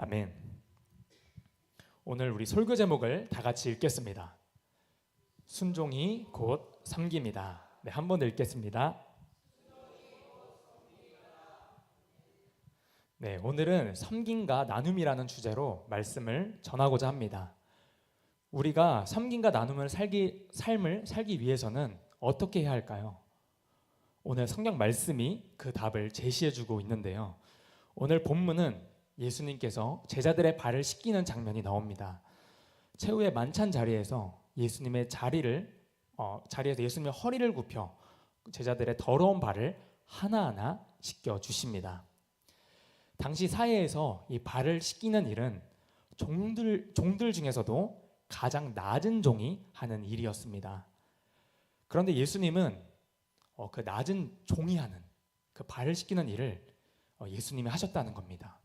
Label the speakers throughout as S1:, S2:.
S1: 아멘. 오늘 우리 설교 제목을 다 같이 읽겠습니다. 순종이 곧 섬깁니다. 네, 한 번 읽겠습니다. 네, 오늘은 섬김과 나눔이라는 주제로 말씀을 전하고자 합니다. 우리가 섬김과 나눔을 살기 삶을 살기 위해서는 어떻게 해야 할까요? 오늘 성경 말씀이 그 답을 제시해 주고 있는데요. 오늘 본문은 예수님께서 제자들의 발을 씻기는 장면이 나옵니다. 최후의 만찬 자리에서 예수님의 자리를 어, 자리에서 예수님의 허리를 굽혀 제자들의 더러운 발을 하나하나 씻겨 주십니다. 당시 사회에서 이 발을 씻기는 일은 종들 종들 중에서도 가장 낮은 종이 하는 일이었습니다. 그런데 예수님은 어, 그 낮은 종이 하는 그 발을 씻기는 일을 어, 예수님이 하셨다는 겁니다.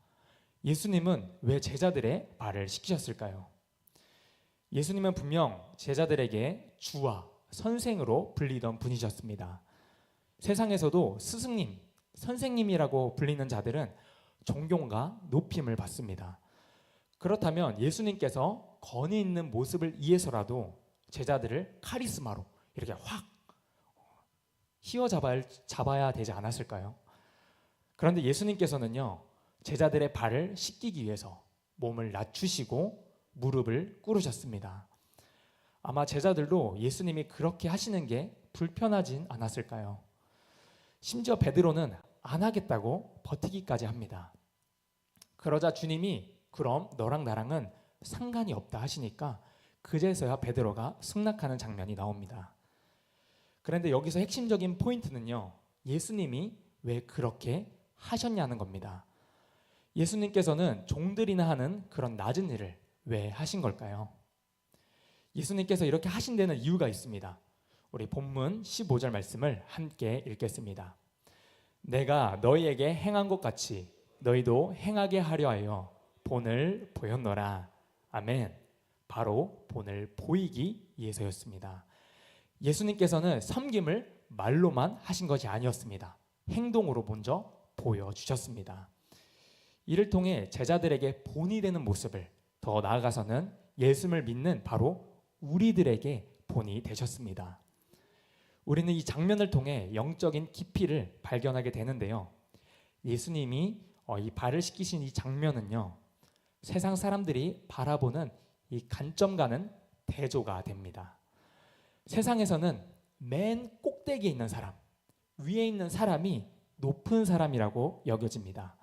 S1: 예수님은 왜 제자들의 발을 씻기셨을까요? 예수님은 분명 제자들에게 주와 선생으로 불리던 분이셨습니다. 세상에서도 스승님, 선생님이라고 불리는 자들은 존경과 높임을 받습니다. 그렇다면 예수님께서 권위 있는 모습을 위해서라도 제자들을 카리스마로 이렇게 확 휘어잡아야 잡아야 되지 않았을까요? 그런데 예수님께서는요 제자들의 발을 씻기기 위해서 몸을 낮추시고 무릎을 꿇으셨습니다. 아마 제자들도 예수님이 그렇게 하시는 게 불편하진 않았을까요? 심지어 베드로는 안 하겠다고 버티기까지 합니다. 그러자 주님이 그럼 너랑 나랑은 상관이 없다 하시니까 그제서야 베드로가 승낙하는 장면이 나옵니다. 그런데 여기서 핵심적인 포인트는요. 예수님이 왜 그렇게 하셨냐는 겁니다. 예수님께서는 종들이나 하는 그런 낮은 일을 왜 하신 걸까요? 예수님께서 이렇게 하신 데는 이유가 있습니다. 우리 본문 15절 말씀을 함께 읽겠습니다. 내가 너희에게 행한 것 같이 너희도 행하게 하려 하여 본을 보였노라. 아멘. 바로 본을 보이기 위해서였습니다. 예수님께서는 섬김을 말로만 하신 것이 아니었습니다. 행동으로 먼저 보여주셨습니다. 이를 통해 제자들에게 본이 되는 모습을 더 나아가서는 예수를 믿는 바로 우리들에게 본이 되셨습니다. 우리는 이 장면을 통해 영적인 깊이를 발견하게 되는데요. 예수님이 어, 이 발을 씻기신 이 장면은요. 세상 사람들이 바라보는 이 관점과는 대조가 됩니다. 세상에서는 맨 꼭대기에 있는 사람, 위에 있는 사람이 높은 사람이라고 여겨집니다.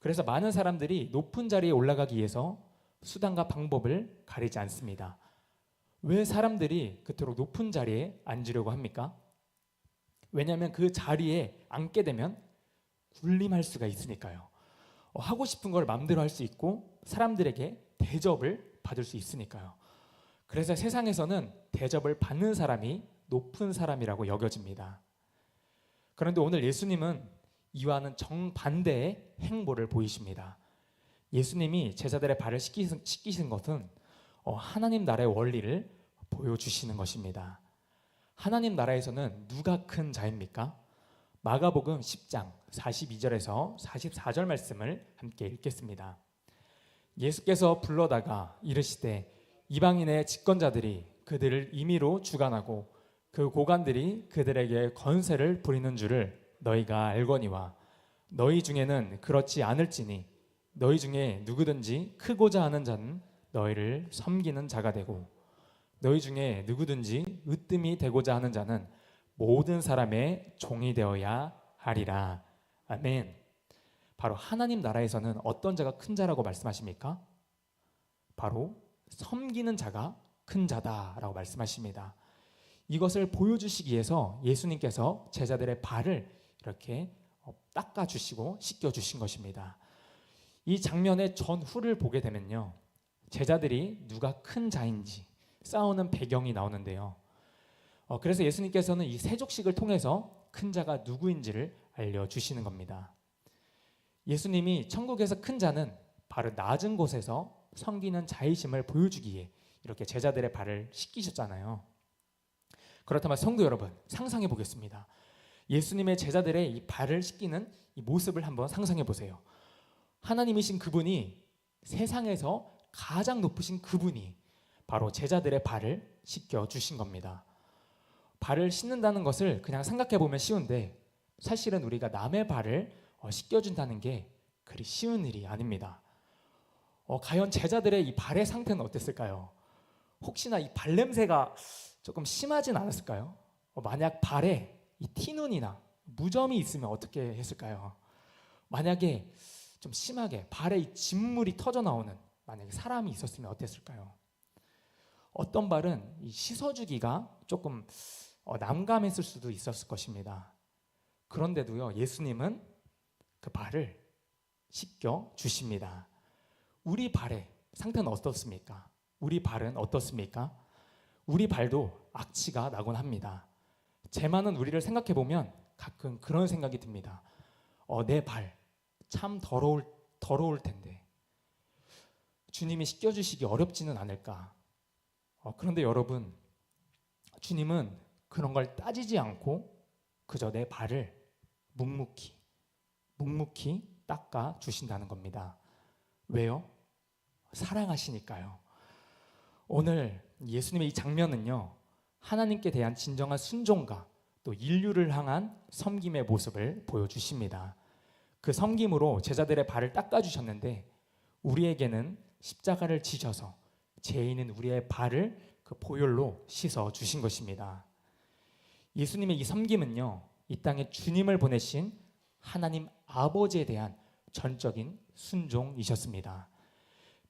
S1: 그래서 많은 사람들이 높은 자리에 올라가기 위해서 수단과 방법을 가리지 않습니다. 왜 사람들이 그토록 높은 자리에 앉으려고 합니까? 왜냐하면 그 자리에 앉게 되면 군림할 수가 있으니까요. 어, 하고 싶은 걸 마음대로 할 수 있고 사람들에게 대접을 받을 수 있으니까요. 그래서 세상에서는 대접을 받는 사람이 높은 사람이라고 여겨집니다. 그런데 오늘 예수님은 이와는 정반대의 행보를 보이십니다. 예수님이 제자들의 발을 씻기신, 씻기신 것은 어, 하나님 나라의 원리를 보여주시는 것입니다. 하나님 나라에서는 누가 큰 자입니까? 마가복음 10장 42절에서 44절 말씀을 함께 읽겠습니다. 예수께서 불러다가 이르시되 이방인의 집권자들이 그들을 임의로 주관하고 그 고관들이 그들에게 건세를 부리는 줄을 너희가 알거니와 너희 중에는 그렇지 않을지니 너희 중에 누구든지 크고자 하는 자는 너희를 섬기는 자가 되고 너희 중에 누구든지 으뜸이 되고자 하는 자는 모든 사람의 종이 되어야 하리라. 아멘. 바로 하나님 나라에서는 어떤 자가 큰 자라고 말씀하십니까? 바로 섬기는 자가 큰 자다라고 말씀하십니다. 이것을 보여주시기 위해서 예수님께서 제자들의 발을 이렇게 어, 닦아주시고 씻겨주신 것입니다. 이 장면의 전후를 보게 되면요. 제자들이 누가 큰 자인지 싸우는 배경이 나오는데요. 어, 그래서 예수님께서는 이 세족식을 통해서 큰 자가 누구인지를 알려주시는 겁니다. 예수님이 천국에서 큰 자는 바로 낮은 곳에서 섬기는 자의심을 보여주기 위해 이렇게 제자들의 발을 씻기셨잖아요. 그렇다면 성도 여러분 상상해 보겠습니다. 예수님의 제자들의 이 발을 씻기는 이 모습을 한번 상상해 보세요. 하나님이신 그분이 세상에서 가장 높으신 그분이 바로 제자들의 발을 씻겨 주신 겁니다. 발을 씻는다는 것을 그냥 생각해 보면 쉬운데 사실은 우리가 남의 발을 어, 씻겨 준다는 게 그리 쉬운 일이 아닙니다. 어, 과연 제자들의 이 발의 상태는 어땠을까요? 혹시나 이 발냄새가 조금 심하진 않았을까요? 어, 만약 발에 이 티눈이나 무점이 있으면 어떻게 했을까요? 만약에 좀 심하게 발에 이 진물이 터져 나오는 만약에 사람이 있었으면 어땠을까요? 어떤 발은 이 씻어주기가 조금 어, 난감했을 수도 있었을 것입니다. 그런데도요, 예수님은 그 발을 씻겨 주십니다. 우리 발의 상태는 어떻습니까? 우리 발은 어떻습니까? 우리 발도 악취가 나곤 합니다. 제 많은 우리를 생각해 보면 가끔 그런 생각이 듭니다. 어, 내 발 참 더러울 더러울 텐데 주님이 씻겨 주시기 어렵지는 않을까? 어, 그런데 여러분, 주님은 그런 걸 따지지 않고 그저 내 발을 묵묵히 묵묵히 닦아 주신다는 겁니다. 왜요? 사랑하시니까요. 오늘 예수님의 이 장면은요. 하나님께 대한 진정한 순종과 또 인류를 향한 섬김의 모습을 보여주십니다. 그 섬김으로 제자들의 발을 닦아 주셨는데 우리에게는 십자가를 지셔서 죄인은 우리의 발을 그 보혈로 씻어 주신 것입니다. 예수님의 이 섬김은요. 이 땅에 주님을 보내신 하나님 아버지에 대한 전적인 순종이셨습니다.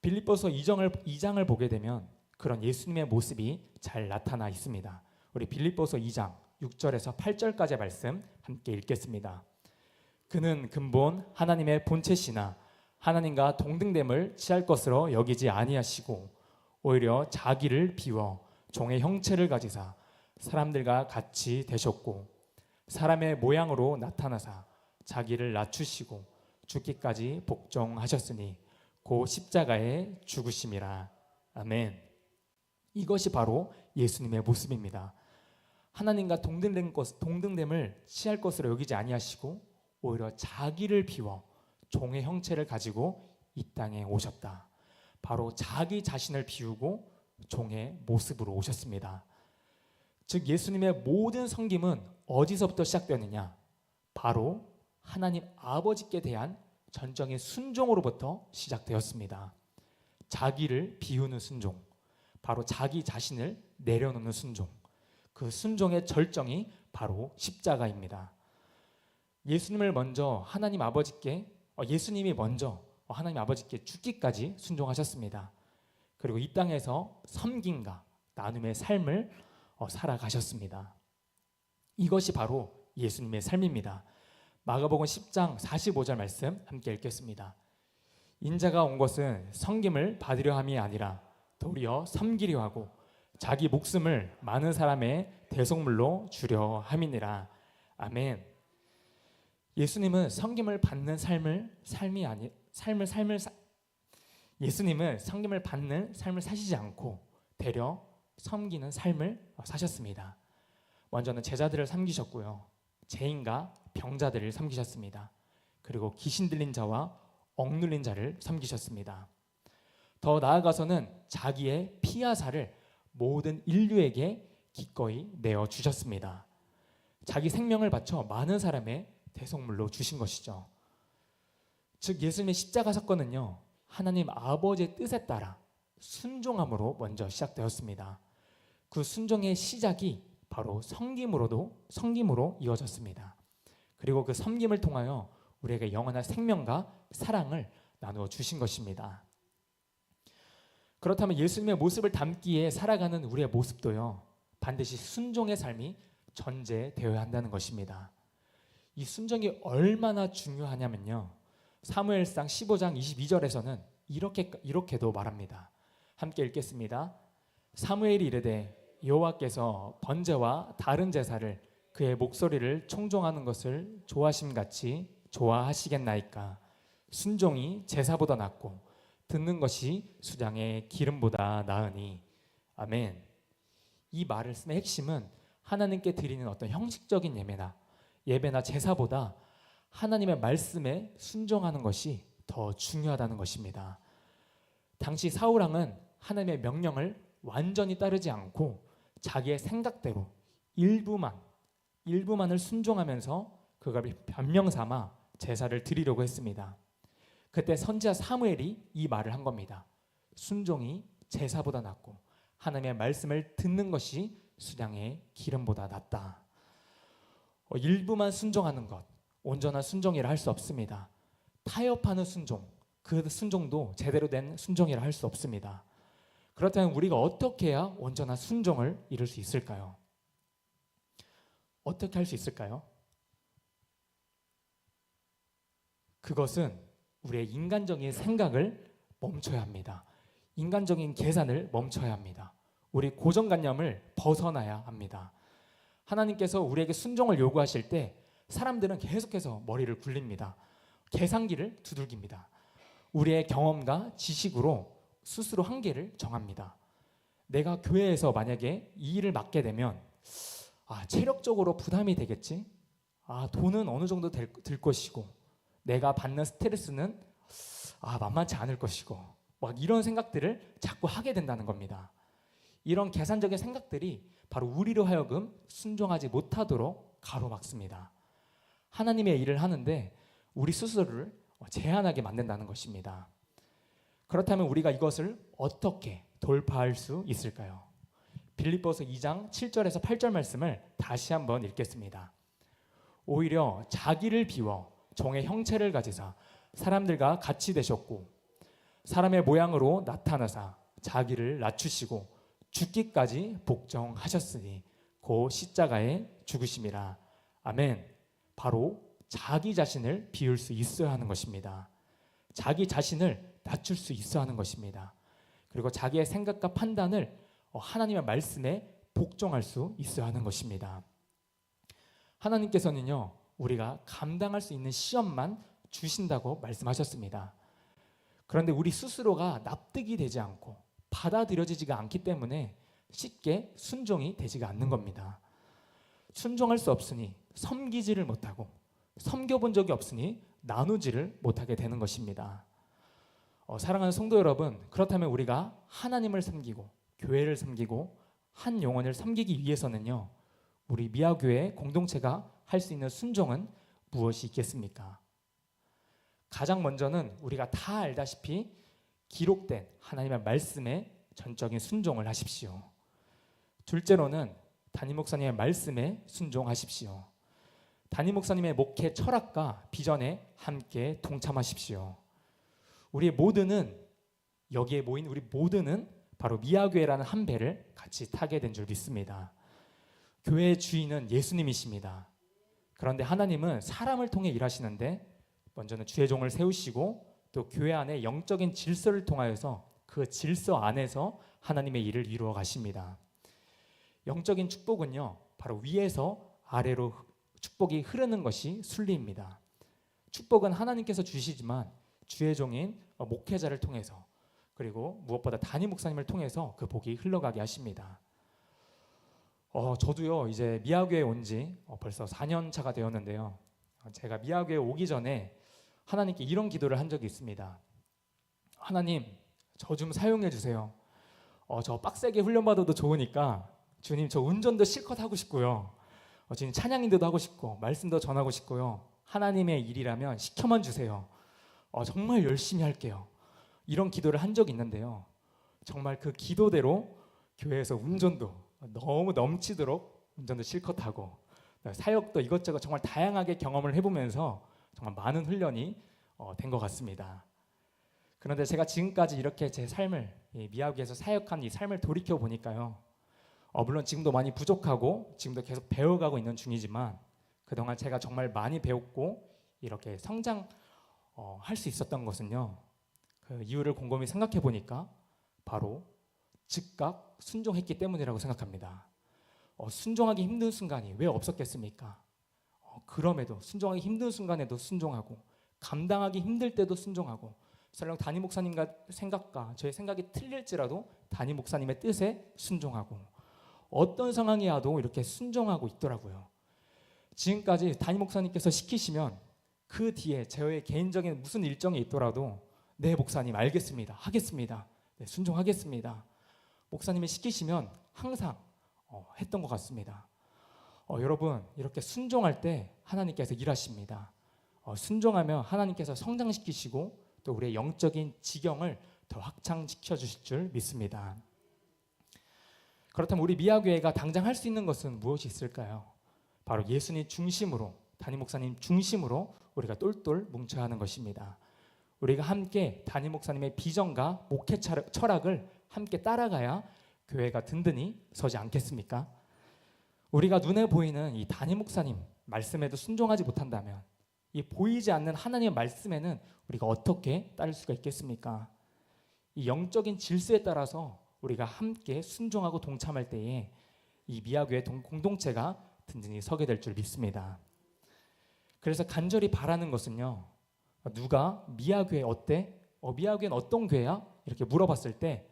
S1: 빌립보서 2장을, 2장을 보게 되면 그런 예수님의 모습이 잘 나타나 있습니다. 우리 빌립보서 2장 6절에서 8절까지의 말씀 함께 읽겠습니다. 그는 근본 하나님의 본체시나 하나님과 동등됨을 취할 것으로 여기지 아니하시고 오히려 자기를 비워 종의 형체를 가지사 사람들과 같이 되셨고 사람의 모양으로 나타나사 자기를 낮추시고 죽기까지 복종하셨으니 고 십자가에 죽으심이라 아멘. 이것이 바로 예수님의 모습입니다. 하나님과 동등된 것, 동등됨을 취할 것으로 여기지 아니하시고 오히려 자기를 비워 종의 형체를 가지고 이 땅에 오셨다. 바로 자기 자신을 비우고 종의 모습으로 오셨습니다. 즉 예수님의 모든 성김은 어디서부터 시작되느냐? 바로 하나님 아버지께 대한 전적인 순종으로부터 시작되었습니다. 자기를 비우는 순종, 바로 자기 자신을 내려놓는 순종. 그 순종의 절정이 바로 십자가입니다. 예수님을 먼저 하나님 아버지께 어, 예수님이 먼저 하나님 아버지께 죽기까지 순종하셨습니다. 그리고 이 땅에서 섬김과 나눔의 삶을 어, 살아가셨습니다. 이것이 바로 예수님의 삶입니다. 마가복음 10장 45절 말씀 함께 읽겠습니다. 인자가 온 것은 섬김을 받으려 함이 아니라 도리어 섬기려 하고 자기 목숨을 많은 사람의 대속물로 주려 함이니라. 아멘. 예수님은 섬김을 받는 삶을 삶이 아니 삶을 삶을 사, 예수님은 섬김을 받는 삶을 사시지 않고 되려 섬기는 삶을 사셨습니다. 먼저는 제자들을 섬기셨고요. 죄인과 병자들을 섬기셨습니다. 그리고 귀신 들린 자와 억눌린 자를 섬기셨습니다. 더 나아가서는 자기의 피하사를 모든 인류에게 기꺼이 내어 주셨습니다. 자기 생명을 바쳐 많은 사람의 대속물로 주신 것이죠. 즉 예수님의 십자가 사건은요. 하나님 아버지의 뜻에 따라 순종함으로 먼저 시작되었습니다. 그 순종의 시작이 바로 성김으로도 성김으로 이어졌습니다. 그리고 그 섬김을 통하여 우리에게 영원한 생명과 사랑을 나누어 주신 것입니다. 그렇다면 예수님의 모습을 담기에 살아가는 우리의 모습도요. 반드시 순종의 삶이 전제되어야 한다는 것입니다. 이 순종이 얼마나 중요하냐면요. 사무엘상 15장 22절에서는 이렇게 이렇게도 말합니다. 함께 읽겠습니다. 사무엘이 이르되 여호와께서 번제와 다른 제사를 그의 목소리를 청종하는 것을 좋아심 같이 좋아하시겠나이까 순종이 제사보다 낫고 듣는 것이 수장의 기름보다 나으니 아멘. 이 말을 쓴 핵심은 하나님께 드리는 어떤 형식적인 예배나 예배나 제사보다 하나님의 말씀에 순종하는 것이 더 중요하다는 것입니다. 당시 사울 왕은 하나님의 명령을 완전히 따르지 않고 자기의 생각대로 일부만 일부만을 순종하면서 그걸 변명 삼아 제사를 드리려고 했습니다. 그때 선지자 사무엘이 이 말을 한 겁니다. 순종이 제사보다 낫고 하나님의 말씀을 듣는 것이 수량의 기름보다 낫다. 어, 일부만 순종하는 것, 온전한 순종이라 할 수 없습니다. 타협하는 순종, 그 순종도 제대로 된 순종이라 할 수 없습니다. 그렇다면 우리가 어떻게 해야 온전한 순종을 이룰 수 있을까요? 어떻게 할 수 있을까요? 그것은 우리의 인간적인 생각을 멈춰야 합니다. 인간적인 계산을 멈춰야 합니다. 우리 고정관념을 벗어나야 합니다. 하나님께서 우리에게 순종을 요구하실 때 사람들은 계속해서 머리를 굴립니다. 계산기를 두들깁니다. 우리의 경험과 지식으로 스스로 한계를 정합니다. 내가 교회에서 만약에 이 일을 맡게 되면 아, 체력적으로 부담이 되겠지? 아, 돈은 어느 정도 될, 들 것이고 내가 받는 스트레스는 아, 만만치 않을 것이고 막 이런 생각들을 자꾸 하게 된다는 겁니다. 이런 계산적인 생각들이 바로 우리로 하여금 순종하지 못하도록 가로막습니다. 하나님의 일을 하는데 우리 스스로를 제한하게 만든다는 것입니다. 그렇다면 우리가 이것을 어떻게 돌파할 수 있을까요? 빌립보서 2장 7절에서 8절 말씀을 다시 한번 읽겠습니다. 오히려 자기를 비워 종의 형체를 가지사 사람들과 같이 되셨고 사람의 모양으로 나타나사 자기를 낮추시고 죽기까지 복종하셨으니 고 십자가에 죽으심이라. 아멘. 바로 자기 자신을 비울 수 있어야 하는 것입니다. 자기 자신을 낮출 수 있어야 하는 것입니다. 그리고 자기의 생각과 판단을 어, 하나님의 말씀에 복종할 수 있어야 하는 것입니다. 하나님께서는요, 우리가 감당할 수 있는 시험만 주신다고 말씀하셨습니다. 그런데 우리 스스로가 납득이 되지 않고 받아들여지지가 않기 때문에 쉽게 순종이 되지가 않는 겁니다. 순종할 수 없으니 섬기지를 못하고 섬겨본 적이 없으니 나누지를 못하게 되는 것입니다. 어, 사랑하는 성도 여러분, 그렇다면 우리가 하나님을 섬기고 교회를 섬기고 한 영혼을 섬기기 위해서는요, 우리 미아교회 공동체가 할 수 있는 순종은 무엇이 있겠습니까? 가장 먼저는 우리가 다 알다시피 기록된 하나님의 말씀에 전적인 순종을 하십시오. 둘째로는 담임 목사님의 말씀에 순종하십시오. 담임 목사님의 목회 철학과 비전에 함께 동참하십시오. 우리 모두는 여기에 모인 우리 모두는 바로 미아교회라는 한 배를 같이 타게 된 줄 믿습니다. 교회의 주인은 예수님이십니다. 그런데 하나님은 사람을 통해 일하시는데 먼저는 주의 종을 세우시고 또 교회 안에 영적인 질서를 통하여서 그 질서 안에서 하나님의 일을 이루어 가십니다. 영적인 축복은요, 바로 위에서 아래로 축복이 흐르는 것이 순리입니다. 축복은 하나님께서 주시지만 주의 종인 목회자를 통해서 그리고 무엇보다 담임 목사님을 통해서 그 복이 흘러가게 하십니다. 어, 저도요 이제 미아교에 온지 어, 벌써 4년 차가 되었는데요. 제가 미아교에 오기 전에 하나님께 이런 기도를 한 적이 있습니다. 하나님, 저 좀 사용해 주세요. 어, 저 빡세게 훈련 받아도 좋으니까 주님 저 운전도 실컷 하고 싶고요. 어, 주님 찬양인도도 하고 싶고 말씀도 전하고 싶고요. 하나님의 일이라면 시켜만 주세요. 어, 정말 열심히 할게요. 이런 기도를 한 적이 있는데요. 정말 그 기도대로 교회에서 운전도 너무 넘치도록 운전도 실컷 하고 사역도 이것저것 정말 다양하게 경험을 해보면서 정말 많은 훈련이 어, 된것 같습니다. 그런데 제가 지금까지 이렇게 제 삶을 미야기에서 사역한 이 삶을 돌이켜 보니까요. 어, 물론 지금도 많이 부족하고 지금도 계속 배워가고 있는 중이지만 그동안 제가 정말 많이 배웠고 이렇게 성장 어, 할수 있었던 것은요. 그 이유를 곰곰이 생각해 보니까 바로 즉각 순종했기 때문이라고 생각합니다. 어, 순종하기 힘든 순간이 왜 없었겠습니까? 어, 그럼에도 순종하기 힘든 순간에도 순종하고 감당하기 힘들 때도 순종하고 설령 담임 목사님과 생각과 저의 생각이 틀릴지라도 담임 목사님의 뜻에 순종하고 어떤 상황이 와도 이렇게 순종하고 있더라고요. 지금까지 담임 목사님께서 시키시면 그 뒤에 저의 개인적인 무슨 일정이 있더라도 네 목사님 알겠습니다. 하겠습니다. 네, 순종하겠습니다. 목사님이 시키시면 항상 어, 했던 것 같습니다. 어, 여러분 이렇게 순종할 때 하나님께서 일하십니다. 어, 순종하면 하나님께서 성장시키시고 또 우리의 영적인 지경을 더 확장시켜 주실 줄 믿습니다. 그렇다면 우리 미아교회가 당장 할 수 있는 것은 무엇이 있을까요? 바로 예수님 중심으로 담임 목사님 중심으로 우리가 똘똘 뭉쳐야 하는 것입니다. 우리가 함께 담임 목사님의 비전과 목회 철- 철학을 함께 따라가야 교회가 든든히 서지 않겠습니까? 우리가 눈에 보이는 이 담임 목사님 말씀에도 순종하지 못한다면 이 보이지 않는 하나님의 말씀에는 우리가 어떻게 따를 수가 있겠습니까? 이 영적인 질서에 따라서 우리가 함께 순종하고 동참할 때에 이 미아교회 동- 공동체가 든든히 서게 될 줄 믿습니다. 그래서 간절히 바라는 것은요. 누가 미아교회 어때? 어, 미아교회는 어떤 교회야? 이렇게 물어봤을 때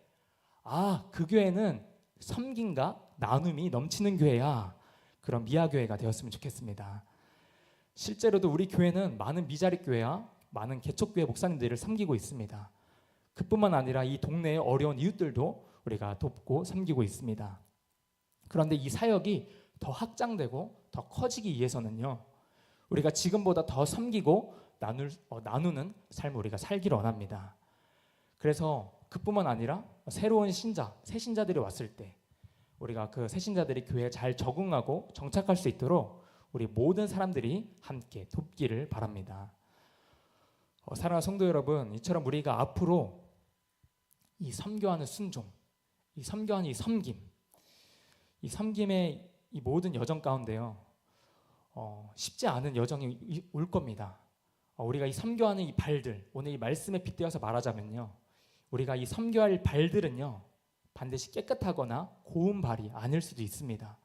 S1: 아, 그 교회는 섬김과 나눔이 넘치는 교회야. 그런 미아 교회가 되었으면 좋겠습니다. 실제로도 우리 교회는 많은 미자립 교회와 많은 개척 교회 목사님들을 섬기고 있습니다. 그뿐만 아니라 이 동네의 어려운 이웃들도 우리가 돕고 섬기고 있습니다. 그런데 이 사역이 더 확장되고 더 커지기 위해서는요. 우리가 지금보다 더 섬기고 나눌, 어, 나누는 삶을 우리가 살기를 원합니다. 그래서 그뿐만 아니라 새로운 신자, 새 신자들이 왔을 때 우리가 그 새 신자들이 교회에 잘 적응하고 정착할 수 있도록 우리 모든 사람들이 함께 돕기를 바랍니다. 어, 사랑하는 성도 여러분, 이처럼 우리가 앞으로 이 섬교하는 순종, 이 섬교하는 이 섬김, 이 섬김의 이 모든 여정 가운데요, 어, 쉽지 않은 여정이 이- 올 겁니다. 어, 우리가 이 섬교하는 이 발들, 오늘 이 말씀에 빗대어서 말하자면요, 우리가 이 섬교할 발들은요, 반드시 깨끗하거나 고운 발이 아닐 수도 있습니다.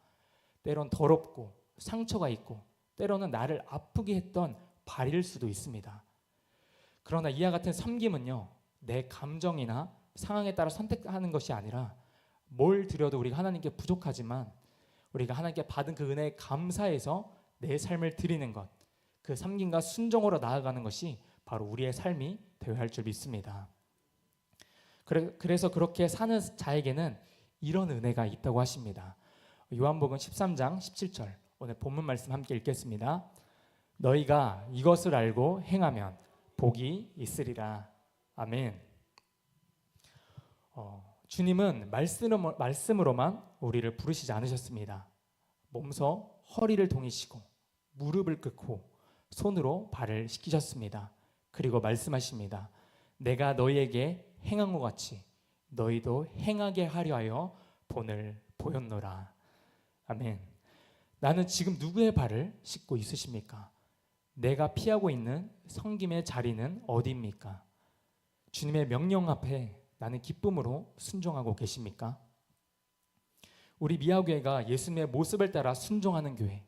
S1: 때론 더럽고 상처가 있고, 때로는 나를 아프게 했던 발일 수도 있습니다. 그러나 이와 같은 섬김은요, 내 감정이나 상황에 따라 선택하는 것이 아니라 뭘 드려도 우리가 하나님께 부족하지만 우리가 하나님께 받은 그 은혜에 감사해서 내 삶을 드리는 것, 그 섬김과 순종으로 나아가는 것이 바로 우리의 삶이 되어야 할 줄 믿습니다. 그래, 그래서 그렇게 사는 자에게는 이런 은혜가 있다고 하십니다. 요한복음 13장 17절 오늘 본문 말씀 함께 읽겠습니다. 너희가 이것을 알고 행하면 복이 있으리라. 아멘. 어, 주님은 말씀으로, 말씀으로만 우리를 부르시지 않으셨습니다. 몸서 허리를 동이시고 무릎을 꿇고 손으로 발을 씻기셨습니다. 그리고 말씀하십니다. 내가 너희에게 행한 것 같이 너희도 행하게 하려 하여 본을 보였노라. 아멘. 나는 지금 누구의 발을 씻고 있으십니까? 내가 피하고 있는 성김의 자리는 어디입니까? 주님의 명령 앞에 나는 기쁨으로 순종하고 계십니까? 우리 미아교회가 예수님의 모습을 따라 순종하는 교회,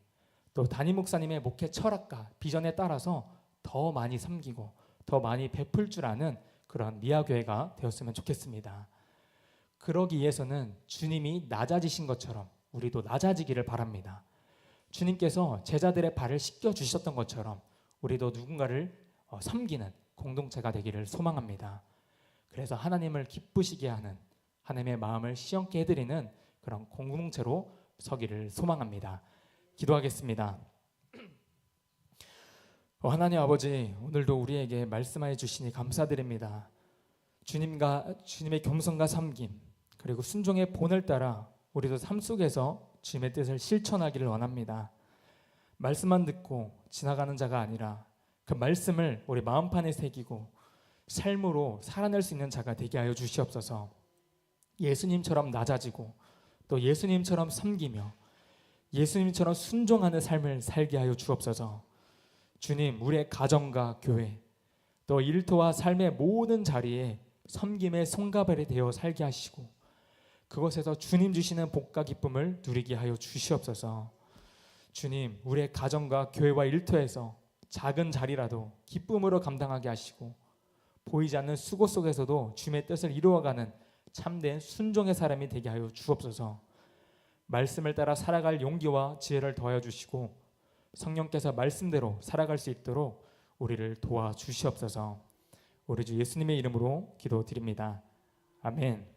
S1: 또 담임 목사님의 목회 철학과 비전에 따라서 더 많이 섬기고 더 많이 베풀 줄 아는 그런 미아 교회가 되었으면 좋겠습니다. 그러기 위해서는 주님이 낮아지신 것처럼 우리도 낮아지기를 바랍니다. 주님께서 제자들의 발을 씻겨 주셨던 것처럼 우리도 누군가를 어, 섬기는 공동체가 되기를 소망합니다. 그래서 하나님을 기쁘시게 하는 하나님의 마음을 시원케 해드리는 그런 공동체로 서기를 소망합니다. 기도하겠습니다. 어, 하나님 아버지 오늘도 우리에게 말씀하여 주시니 감사드립니다. 주님과 주님의 겸손과 섬김 그리고 순종의 본을 따라 우리도 삶 속에서 주님의 뜻을 실천하기를 원합니다. 말씀만 듣고 지나가는 자가 아니라 그 말씀을 우리 마음판에 새기고 삶으로 살아낼 수 있는 자가 되게 하여 주시옵소서. 예수님처럼 낮아지고 또 예수님처럼 섬기며 예수님처럼 순종하는 삶을 살게 하여 주옵소서. 주님, 우리의 가정과 교회 또 일터와 삶의 모든 자리에 섬김의 손가발이 되어 살게 하시고 그곳에서 주님 주시는 복과 기쁨을 누리게 하여 주시옵소서. 주님, 우리의 가정과 교회와 일터에서 작은 자리라도 기쁨으로 감당하게 하시고 보이지 않는 수고 속에서도 주님의 뜻을 이루어가는 참된 순종의 사람이 되게 하여 주옵소서. 말씀을 따라 살아갈 용기와 지혜를 더하여 주시고 성령께서 말씀대로 살아갈 수 있도록 우리를 도와 주시옵소서. 우리 주 예수님의 이름으로 기도드립니다. 아멘.